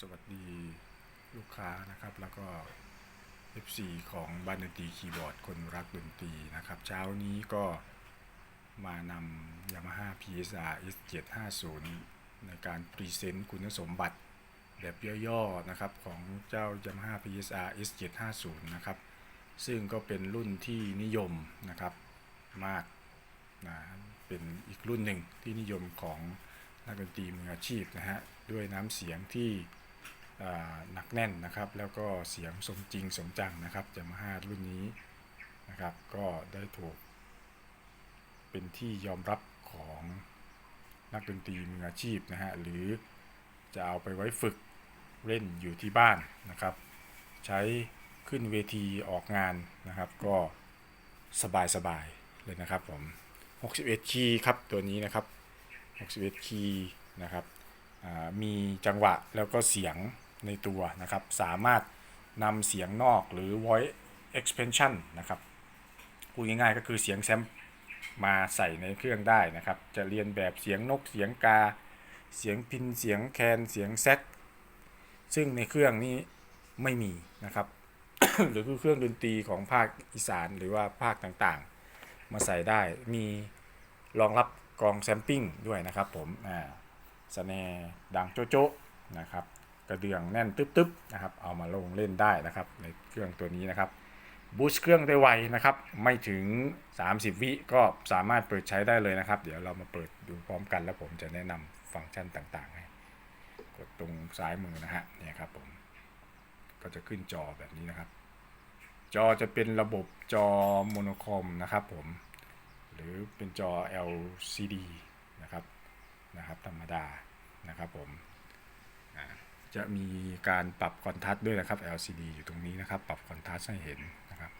สวัสดีลูกค้านะครับแล้วก็ FC ของบ้านดนตรีคีย์บอร์ดคนรักดนตรีนะครับ เช้านี้ก็มานำ Yamaha PSR S750 ในการพรีเซนต์คุณสมบัติแบบย่อๆนะครับของเจ้า Yamaha PSR S750 นะครับซึ่งก็เป็นรุ่นที่นิยมนะครับมากนะเป็นอีกรุ่นหนึ่งที่นิยมของ นักดนตรีมืออาชีพนะฮะด้วยน้ำเสียงที่หนักแน่นนะครับ แล้วก็เสียงสมจริงสมจังนะครับยามาฮ่ารุ่นนี้นะครับ ก็ได้ถูก เป็นที่ยอมรับของนักดนตรีมืออาชีพนะฮะหรือจะเอาไปไว้ฝึกเล่นอยู่ที่บ้านนะครับ ใช้ขึ้นเวทีออกงานนะครับ ก็สบายๆเลยนะครับผม 61 คีย์ครับตัวนี้นะครับ 61 คีย์นะครับมีจังหวะแล้วก็เสียงในตัวนะครับ สามารถนำเสียงนอกหรือ voice expansion นะครับพูดง่ายๆก็คือเสียงแซมมาใส่ในเครื่องได้นะครับ จะเรียนแบบเสียงนกเสียงกา เสียงพินเสียงแคนเสียงแซกซึ่งในเครื่องนี้ไม่มีนะครับ หรือคือเครื่องดนตรีของภาคอีสานหรือว่าภาคต่างๆ มาใส่ได้มีรองรับ กองแซมปิ้งด้วยนะครับผมอ่าสแนร์ดังโจ๊ะๆนะครับกระเดื่องแน่นตึ๊บๆนะครับเอามาลงเล่นได้นะครับในเครื่องตัวนี้นะครับบูสต์เครื่องได้ไวนะครับไม่ถึง 30 วิก็สามารถเปิดใช้ได้เลยนะครับ เดี๋ยวเรามาเปิดดูพร้อมกัน แล้วผมจะแนะนำฟังก์ชันต่างๆให้กดตรงซ้ายมือนะฮะเนี่ยครับผมก็จะขึ้นจอแบบนี้นะครับ จอจะเป็นระบบจอโมโนโครมนะครับผม หรือเป็นจอ LCD นะครับนะครับธรรมดานะครับผมจะมีการปรับคอนทราสต์ด้วยนะครับ LCD อยู่ตรงนี้นะครับ ปรับคอนทราสต์ให้เห็นนะครับ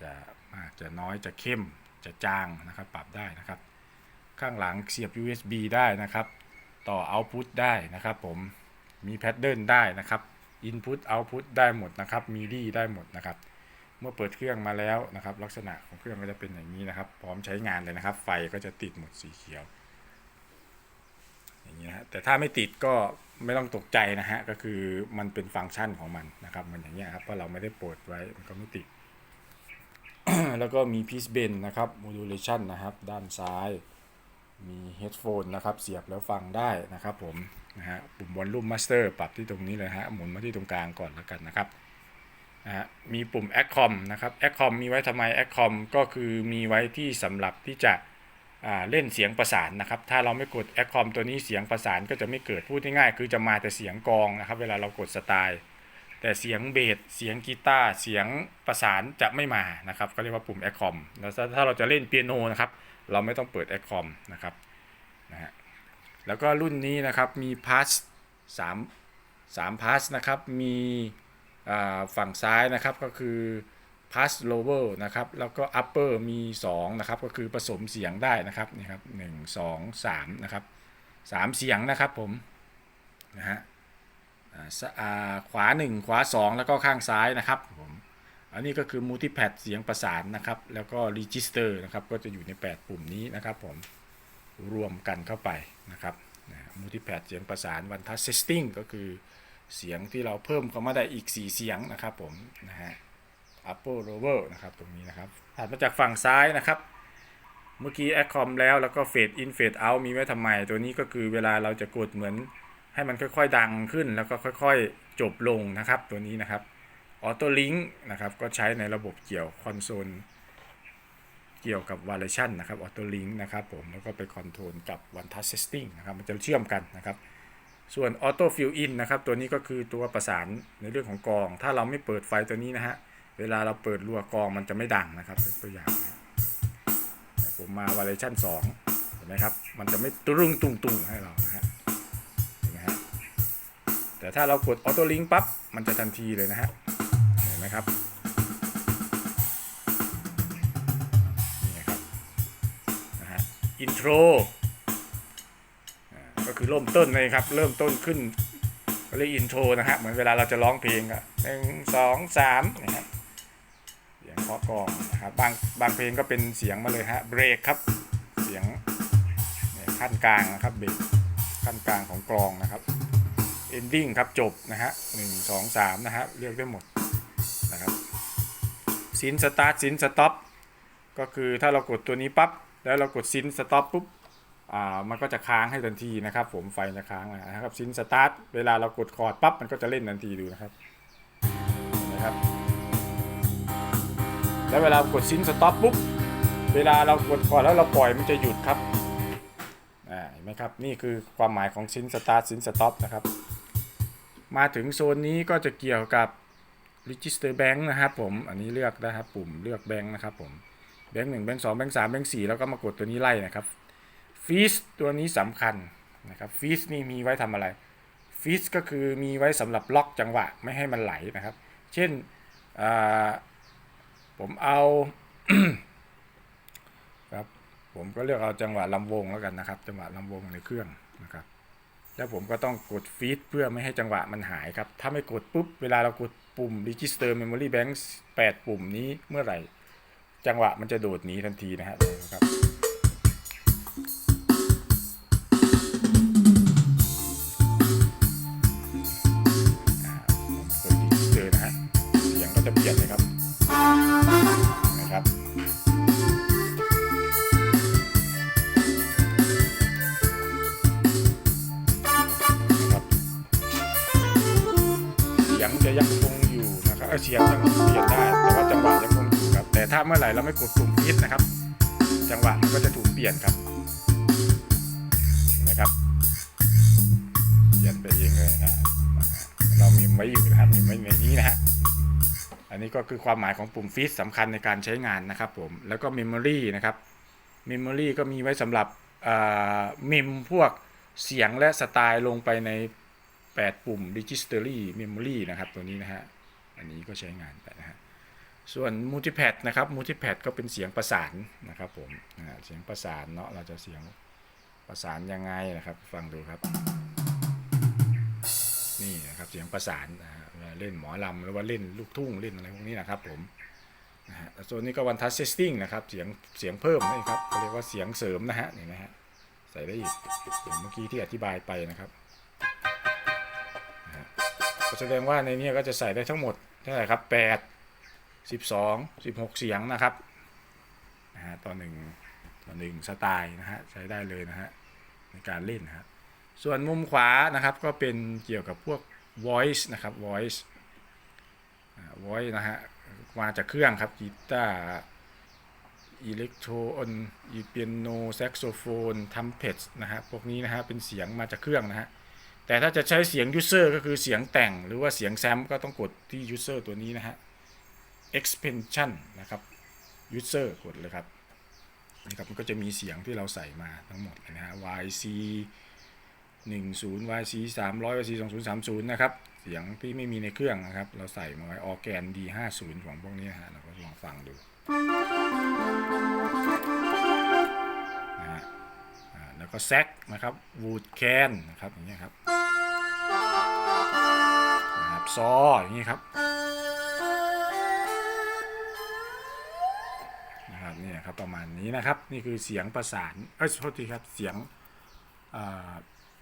จะมากจะน้อยจะเข้มจะจางนะครับ ปรับได้นะครับ ข้างหลังเสียบ USB ได้นะครับ ต่อ Output ได้นะครับ ผมมีแพทเทิร์นได้นะครับ Input Output ได้หมดนะครับ MIDI ได้หมดนะครับ เมื่อเปิดเครื่องมาแล้วนะครับ ลักษณะของเครื่องก็จะเป็นอย่างนี้นะครับ พร้อมใช้งานเลยนะครับ ไฟก็จะติดหมดสีเขียว อย่างนี้นะแต่ถ้าไม่ติดก็ไม่ต้องตกใจนะฮะก็คือมันเป็นฟังก์ชันของมันนะครับ มันอย่างเงี้ครับเพราะเราไม่ได้เปิดไว้มันก็ไม่ติด แล้วก็มี Peace Bend นะครับ Modulation นะครับ ด้านซ้ายมี Headphone นะครับ เสียบแล้วฟังได้นะครับผมนะฮะปุ่ม Volume Master ปรับที่ตรงนี้เลยฮะหมุนมาที่ตรงกลางก่อนแล้วกันนะครับ นะฮะมีปุ่ม Accom นะครับ Accom มีไว้ทำไม Accom ก็คือมีไว้ที่สำหรับที่จะเล่นเสียงประสานนะครับ ถ้าเราไม่กดแอคคอมตัวนี้เสียงประสานก็จะไม่เกิด พูดง่ายๆคือจะมาแต่เสียงกองนะครับ เวลาเรากดสไตล์ แต่เสียงเบส เสียงกีตาร์ เสียงประสานจะไม่มานะครับก็เรียกว่าปุ่มแอคคอมแล้วถ้าเราจะเล่นเปียโนนะครับ เราไม่ต้องเปิดแอคคอมนะครับนะฮะ แล้วก็รุ่นนี้นะครับมีพาสสามสามพาสนะครับ มี ฝั่งซ้ายนะครับก็คือ pass lower นะครับแล้วก็ upper มี2นะครับก็คือผสมเสียงได้นะครับนี่ครับ1 2 3นะครับ3เสียงนะครับผมนะฮะอ่าสอ่าขวา 1 ขวา 2 แล้วก็ข้างซ้ายนะครับผมอันนี้ก็คือ multipad เสียงประสานนะครับ แล้วก็ register นะครับก็จะอยู่ใน 8 ปุ่มนี้นะครับผมรวมกันเข้าไปนะครับนะ multipad เสียงประสาน one touch setting ก็คือ เสียงที่เราเพิ่มเข้ามาได้อีก 4 เสียงนะครับผมนะฮะ upper lower นะครับตรงนี้นะครับถัดมาจากฝั่งซ้ายนะครับ เมื่อกี้ Acom แล้วแล้วก็ Fade in Fade out มีไว้ทำไม ตัวนี้ก็คือเวลาเราจะกดเหมือนให้มันค่อยๆดังขึ้น แล้วก็ค่อยๆจบลงนะครับตัวนี้นะครับ Auto Link นะครับก็ใช้ในระบบเกี่ยวคอนโซลเกี่ยวกับ Variation นะครับ Auto Link นะครับผมแล้วก็ไปคอนโทรลกับ One Touch Setting นะครับมันจะเชื่อมกันนะครับ ส่วน Auto Fill In นะครับ ตัวนี้ก็คือตัวประสานในเรื่องของกอง ถ้าเราไม่เปิดไฟตัวนี้นะฮะ เวลาเราเปิดรัวกองมันจะไม่ดังนะครับเป็นตัวอย่างผมมา variation 2เห็นไหมครับ มันจะไม่ตุ้งตุ้งตุ้งให้เรานะฮะเห็นไหมฮะแต่ถ้าเรากด auto link ปั๊บมันจะทันทีเลยนะฮะเห็นไหมครับนี่ครับนะฮะ intro อ่าก็ คือเริ่มต้นเลยครับ เริ่มต้นขึ้นเรียกอินโทรนะฮะเหมือนเวลาเราจะร้องเพลงอะหนึ่งสองสามนะครับเสียงเคาะกองนะครับบางบางเพลงก็เป็นเสียงมาเลยฮะเบรกครับ เสียงขั้นกลางนะครับเบรกขั้นกลางของกลองนะครับ ending ครับจบนะฮะหนึ่งสองสามนะฮะเลือกได้หมดนะครับซินสตาร์ทซินสต็อปก็คือถ้าเรากดตัวนี้ปั๊บแล้วเรากดซินสต็อปปุ๊บ มันก็จะค้างให้ทันทีนะครับ ผมไฟจะค้างนะครับซินสตาร์ทเวลาเรากดคอร์ดปั๊บมันก็จะเล่นทันทีดูนะครับนะครับ แล้วเวลากดซินสต็อปปุ๊บเวลาเรากดคอร์ดแล้วเราปล่อยมันจะหยุดครับอ่าเห็นไหมครับนี่คือความหมายของซินสตาร์ทซินสต็อปนะครับ มาถึงโซนนี้ก็จะเกี่ยวกับ register bank นะครับผมอันนี้เลือกนะครับปุ่มเลือกแบงค์นะครับผมแบงค์หนึ่งแบงค์สองแบงค์สามแบงค์สี่แล้วก็มากดตัวนี้ไล่นะครับ ฟีสตัวนี้สำคัญนะครับฟีสนี่มีไว้ทำอะไรฟีสก็คือมีไว้สำหรับล็อกจังหวะไม่ให้มันไหลนะครับ เช่นผมเอาครับผมก็เลือกเอาจังหวะลำวงแล้วกันนะครับ จังหวะลำวงในเครื่องนะครับ แล้วผมก็ต้องกดฟีดเพื่อไม่ให้จังหวะมันหายครับ ถ้าไม่กดปุ๊บ เวลาเรากดปุ่ม register memory bank 8 ปุ่มนี้เมื่อไหร่ จังหวะมันจะโดดหนีทันทีนะครับ นะครังยังเปลี่ยนได้ แต่ว่าจังหวะยังคงอยู่ครับ แต่ถ้าเมื่อไหร่เราไม่กดปุ่มพิดนะครับ จังหวะมันก็จะถูกเปลี่ยนครับนะครับเปลี่ยนไปเองเลยนะฮะเรามีไว้อยู่นะครับมีไว้ในนี้นะฮะอันนี้ก็คือความหมายของปุ่มฟีดสำคัญในการใช้งานนะครับผมแล้วก็ Memory นะครับ Memory ก็มีไว้สำหรับมิมพวกเสียงและสไตล์ลงไปใน 8 ปุ่ม Registry Memory นะครับตัวนี้นะฮะ อันนี้ก็ใช้งานไปนะฮะส่วน Multipad นะครับ Multipad ก็เป็นเสียงประสานนะครับผมเสียงประสานเนาะเราจะเสียงประสานยังไงนะครับ ฟังดูครับ นี่นะครับเสียงประสานนะฮะเล่นหมอลำหรือว่าเล่นลูกทุ่งเล่นอะไรพวกนี้นะครับผมนะฮะส่วนนี้ก็วันทัชเซสติ้งนะครับเสียงเสียงเพิ่มนะครับเขาเรียกว่าเสียงเสริมนะฮะนี่นะฮะใส่ได้อีกอย่างเมื่อกี้ที่อธิบายไปนะครับนะฮะแสดงว่าในนี้ก็จะใส่ได้ทั้งหมด เท่าไหร่ครับ8 12 16เสียงนะครับนะฮะต่อหนึ่งต่อหนึ่งสไตล์นะฮะใช้ได้เลยนะฮะในการเล่นนะครับส่วนมุมขวานะครับก็เป็นเกี่ยวกับพวก voice นะครับ voice voice นะฮะมาจากเครื่องครับกีตาร์อิเล็กโทรนอีเปียโนแซกโซโฟนทัมเพตนะฮะพวกนี้นะฮะเป็นเสียงมาจากเครื่องนะฮะ แต่ถ้าจะใช้เสียง user ก็คือเสียงแต่งหรือว่าเสียงแซมก็ต้องกดที่ user ตัวนี้นะฮะ expansion นะครับ user กดเลยครับนี่ครับมันก็จะมีเสียงที่เราใส่มาทั้งหมดนะฮะ YC 10 YC 300 YC 2030 นะครับ เสียงที่ไม่มีในเครื่องนะครับ เราใส่มาไว้ออแกน D50 ของพวกนี้นะฮะเราก็ลองฟังดูนะฮะแล้วก็แซกนะครับวูดแคนนะครับอย่างเงี้ยครับ ซออย่างงี้ครับนะครับนี่ครับประมาณนี้นะครับ นี่คือเสียงประสานเอ้ยโทษทีครับเสียงอ่า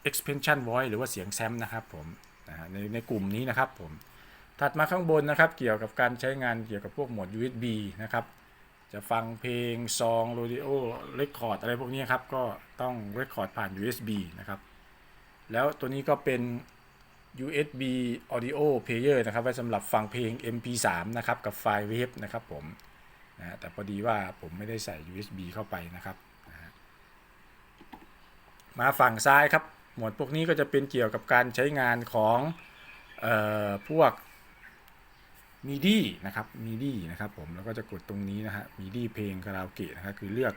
expansion voice หรือว่าเสียงแซมนะครับผมนะฮะในในกลุ่มนี้นะครับผมถัดมาข้างบนนะครับ เกี่ยวกับการใช้งานเกี่ยวกับพวกโหมด USB นะครับ จะฟังเพลงซองโรดิโอเรคคอร์ดอะไรพวกนี้ครับ ก็ต้องเรคคอร์ดผ่าน USB นะครับ แล้วตัวนี้ก็เป็น USB Audio Player นะครับ ไว้สำหรับฟังเพลง MP3 นะครับ กับไฟล์เวฟนะครับผมนะแต่พอดีว่าผมไม่ได้ใส่ USB เข้าไปนะครับมาฝั่งซ้ายครับ หมวดพวกนี้ก็จะเป็นเกี่ยวกับการใช้งานของออพวก MIDI นะครับ MIDI นะครับผม แล้วก็จะกดตรงนี้นะฮะ MIDI เพลงคาราโอเกะนะครับ คือเลือก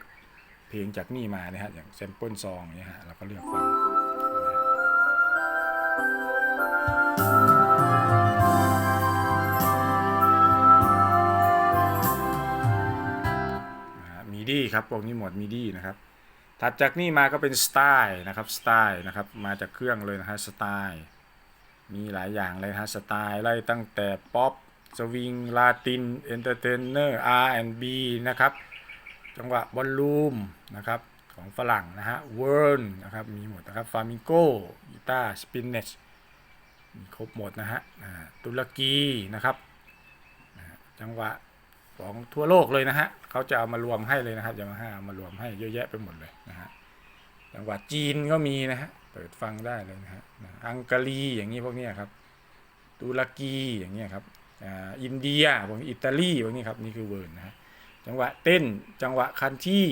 เพลงจากนี่มานะฮะ อย่าง sample song เนี่ยฮะ เราก็เลือกฟัง นะฮะ MIDI ครับพวกนี้หมวด MIDI นะครับ ถัดจากนี่มาก็เป็นสไตล์นะครับสไตล์นะครับ มาจากเครื่องเลยนะฮะสไตล์มีหลายอย่างเลยฮะสไตล์ไล่ตั้งแต่ป๊อปสวิงลาตินเอนเตอร์เทนเนอร์ R&B นะครับ จังหวะบอลลูมนะครับของฝรั่งนะฮะเวิร์นนะครับมีหมดนะครับฟามิโก้กีตาร์สปินเนชมีครบหมดนะฮะอ่าตุรกีนะครับจังหวะ ของทั่วโลกเลยนะฮะเขาจะเอามารวมให้เลยนะครับยามาฮ่าเอามารวมให้เยอะแยะไปหมดเลยนะฮะจังหวะจีนก็มีนะฮะเปิดฟังได้เลยนะฮะอังการีอย่างนี้พวกนี้ครับตุรกีอย่างเงี้ครับอ,อินเดียพวกนี้อิตาลีพวกนี้ครับนี่คือเวิร์นนะฮะจังหวะเต้นจังหวะคันที่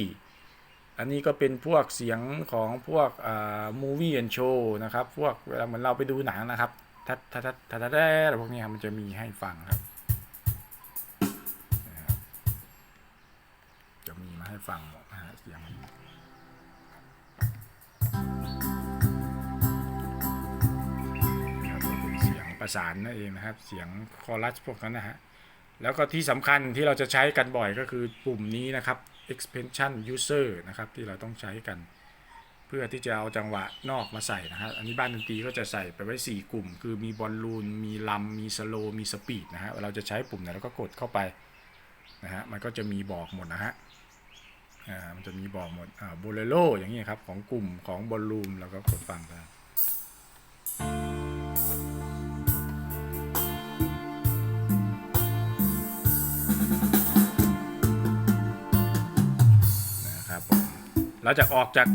อันนี้ก็เป็นพวกเสียงของพวกอ่ามูวี่แอนโชว์นะครับ พวกเวลาเหมือนเราไปดูหนังนะครับทัดทัดทัดทัดทัดอะไรพวกนี้ครับมันจะมีให้ฟังครับ ให้ฟังนะฮะเสียงเป็นเสียงประสานนั่นเองนะครับ เสียงคอรัสพวกนั้นนะฮะ แล้วก็ที่สำคัญที่เราจะใช้กันบ่อยก็คือปุ่มนี้นะครับ expansion user นะครับ ที่เราต้องใช้กัน เพื่อที่จะเอาจังหวะนอกมาใส่นะฮะอันนี้บ้านดนตรีก็จะใส่ไปไว้ 4 กลุ่ม คือมีบอลลูน มีลัมมีสโล มีสปีดนะฮะเราจะใช้ปุ่มไหนเราก็กดเข้าไปนะฮะมันก็จะมีบอกหมดนะฮะ อ่ามันจะมีบอกหมดอ่าโบเลโรอย่างนี้ครับ ของกลุ่มของบอลลูนเราก็กดฟังได้นะครับผมเราจะออกจาก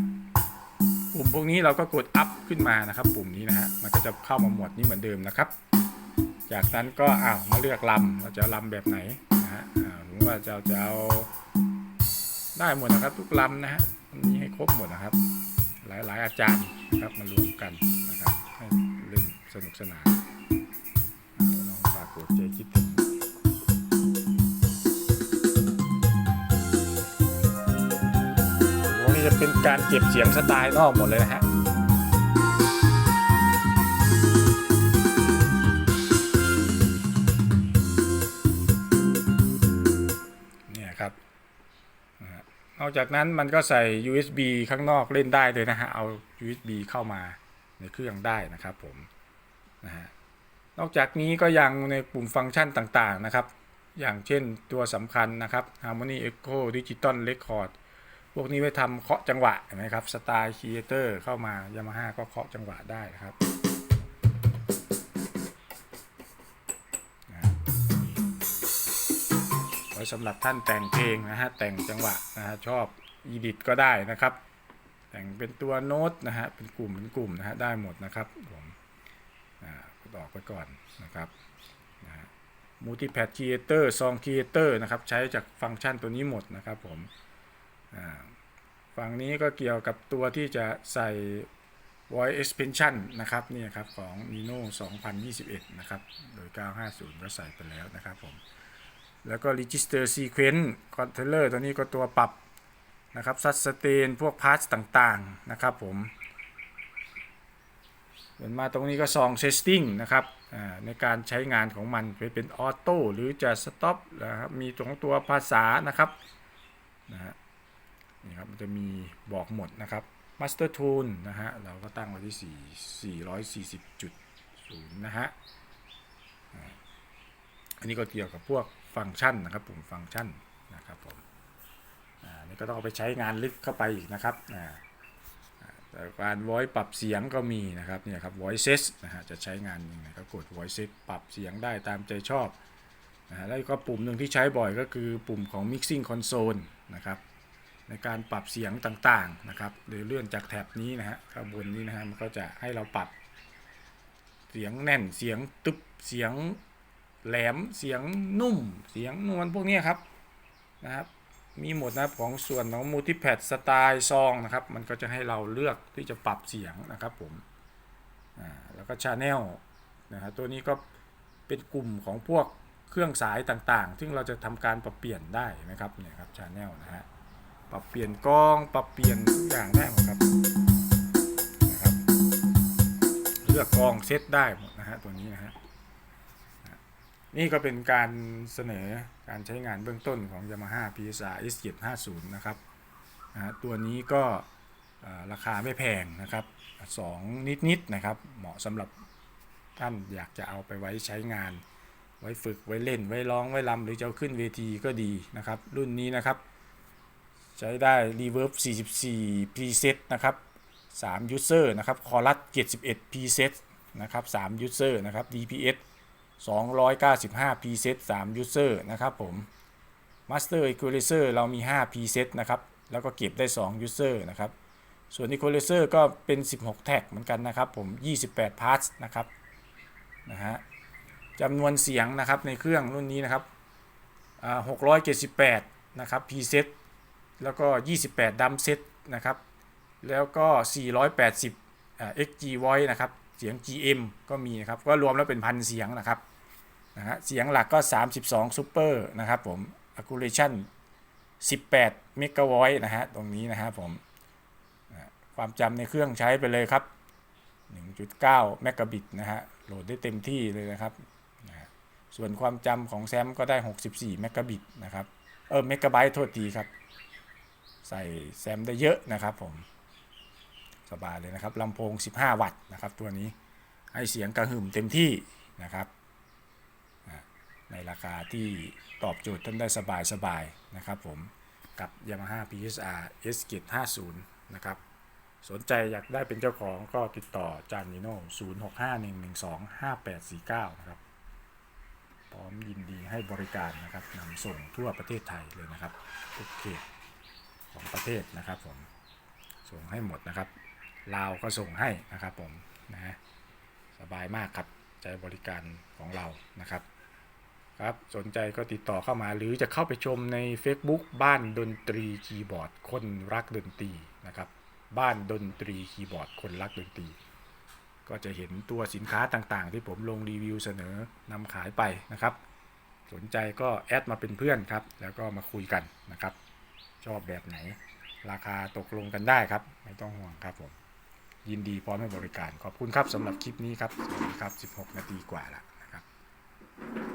กลุ่มพวกนี้เราก็กดอัพขึ้นมานะครับ ปุ่มนี้นะฮะมันก็จะเข้ามาหมวดนี้เหมือนเดิมนะครับ จากนั้นก็อ้าวมาเลือกลำเราจะลำแบบไหนนะฮะผมว่าจะจะเอา ได้หมดนะครับ ทุกลำนะฮะมันมีให้ครบหมดนะครับ หลายๆอาจารย์นะครับมารวมกันนะครับให้เล่นสนุกสนานลอาน้องฝากกดใจคิดถึงวันนี้จะเป็นการเก็บเสียงสไตล์นอกหมดเลยนะฮะ อกจากนั้นมันก็ใส่ USB ข้างนอกเล่นได้เลยนะฮะ เอา USB เข้ามาในเครื่องได้นะครับผมนะฮะนอกจากนี้ก็ยังในปุ่มฟังก์ชันต่างๆนะครับ อย่างเช่นตัวสำคัญนะครับ Harmony Echo Digital Record พวกนี้ไว้ทำเคาะจังหวะเห็นไหมครับสไตล์ครีเอเตอร์เข้ามายามาฮ่าก็เคาะจังหวะได้นะครับ ว้สำหรับท่านแต่งเพลงนะฮะแต่งจังหวะนะฮะชอบอีดิทก็ได้นะครับ แต่งเป็นตัวโน้ตนะฮะเป็นกลุ่มเป็นกลุ่มนะฮะได้หมดนะครับผมกดออกไปก่อนนะครับนะฮะ Multipad Creator Song Creator นะครับใช้จากฟังก์ชันตัวนี้หมดนะครับผมฝั่งนี้ก็เกี่ยวกับตัวที่จะใส่ voice expansion นะครับนี่ครับของ Nino 2021 นะครับ โดย 950 ก็ใส่ไปแล้วนะครับผม แล้วก็ register sequence controller ตัวนี้ก็ตัวปรับนะครับ sustain พวก parts ต่างๆ นะครับผมเห็นมาตรงนี้ก็ song setting นะครับในการใช้งานของมันไปเป็นออโต้หรือจะ stop นะครับมีตรงตัวภาษานะครับนะฮะนี่ครับมันจะมีบอกหมดนะครับ Master Tune นะฮะเราก็ตั้งไว้ที่ 4 440.0 นะฮะอันนี้ก็เกี่ยวกับพวก ฟังก์ชันนะครับปุ่มฟังก์ชันนะครับผมอ่านี่ก็ต้องเอาไปใช้งานลึกเข้าไปอีกนะครับแต่การ voice ปรับเสียงก็มีนะครับเนี่ยครับ voices นะฮะจะใช้งานยังไงก็กด voices ปรับเสียงได้ตามใจชอบนะฮะแล้วก็ปุ่มหนึ่งที่ใช้บ่อยก็คือปุ่มของ mixing console นะครับในการปรับเสียงต่างๆนะครับหรือเลื่อนจากแท็บนี้นะฮะข้างบนนี้นะฮะมันก็จะให้เราปรับเสียงแน่นเสียงตึบเสียง แหลมเสียงนุ่มเสียงนวลพวกนี้ครับนะครับ มีหมดนะของส่วนของมูติแพดสไตล์ซองนะครับ มันก็จะให้เราเลือกที่จะปรับเสียงนะครับผมอ่าแล้วก็ชาแนลนะฮะตัวนี้ก็เป็นกลุ่มของพวกเครื่องสายต่างๆ ซึ่งเราจะทำการปรับเปลี่ยนได้นะครับเนี่ยครับชาแนลนะฮะปรับเปลี่ยนกล้องปรับเปลี่ยนทุกอย่างได้หมดครับนะครับ เลือกกล้องเซตได้หมดนะฮะตัวนี้น นี่ก็เป็นการเสนอการใช้งานเบื้องต้นของ Yamaha PSR S750 นะครับนะตัวนี้ก็ราคาไม่แพงนะครับสองนิดๆนะครับ เหมาะสำหรับท่านอยากจะเอาไปไว้ใช้งาน ไว้ฝึกไว้เล่น ไว้ร้องไว้รำหรือจะเอาขึ้นเวทีก็ดีนะครับ รุ่นนี้นะครับ ใช้ได้ Reverb 44 preset นะครับ3 user นะครับ Chorus 71 preset นะครับ3 user นะครับ DPS 295 preset 3 user นะครับผม Master Equalizer เรามี 5 preset นะครับ แล้วก็เก็บได้ 2 user นะครับ ส่วน Equalizer ก็เป็น 16 แท็กเหมือนกันนะครับผม 28 parts นะครับนะฮะจำนวนเสียงนะครับในเครื่องรุ่นนี้นะครับอ่า678 นะครับ preset แล้วก็ 28 dump set นะครับ แล้วก็ 480อ่า XG voice นะครับ เสียง GM ก็มีนะครับ ก็รวมแล้วเป็นพันเสียงนะครับ นะฮะเสียงหลักก็ 32 super นะครับผม accuracy 18 mega voice นะฮะตรงนี้นะฮะผมความจำในเครื่องใช้ไปเลยครับ 1.9 เมกะบิตนะฮะโหลดได้เต็มที่เลยนะครับนะส่วนความจำของแซมก็ได้ 64 เมกะบิตนะครับเออเมกะไบต์โทษทีครับ ใส่แซมได้เยอะนะครับผม สบายเลยนะครับลำโพง 15 วัตต์นะครับตัวนี้ให้เสียงกระหึ่มเต็มที่นะครับ ในราคาที่ตอบโจทย์ท่านได้สบายสบายๆนะครับผมกับ Yamaha PSR S 50นะครับสนใจอยากได้เป็นเจ้าของก็ติดต่อจานนิโน่0651125849 นะครับ พร้อมยินดีให้บริการนะครับนำส่งทั่วประเทศไทยเลยนะครับทุกเขตของประเทศนะครับผม ส่งให้หมดนะครับ ลาวก็ส่งให้นะครับผมนะฮะสบายมากครับใจบริการของเรานะครับ ครับ สนใจก็ติดต่อเข้ามาหรือจะเข้าไปชมใน Facebook บ้านดนตรีคีย์บอร์ด คนรักดนตรีนะครับ บ้านดนตรีคีย์บอร์ด คนรักดนตรี ก็จะเห็นตัวสินค้าต่างๆ ที่ผมลงรีวิวเสนอนำขายไปนะครับ สนใจก็แอดมาเป็นเพื่อนครับ แล้วก็มาคุยกันนะครับ ชอบแบบไหน ราคาตกลงกันได้ครับ ไม่ต้องห่วงครับผมยินดีพร้อมให้บริการ ขอบคุณครับสำหรับคลิปนี้ครับสวัสดีครับ 16 นาทีกว่าละครับ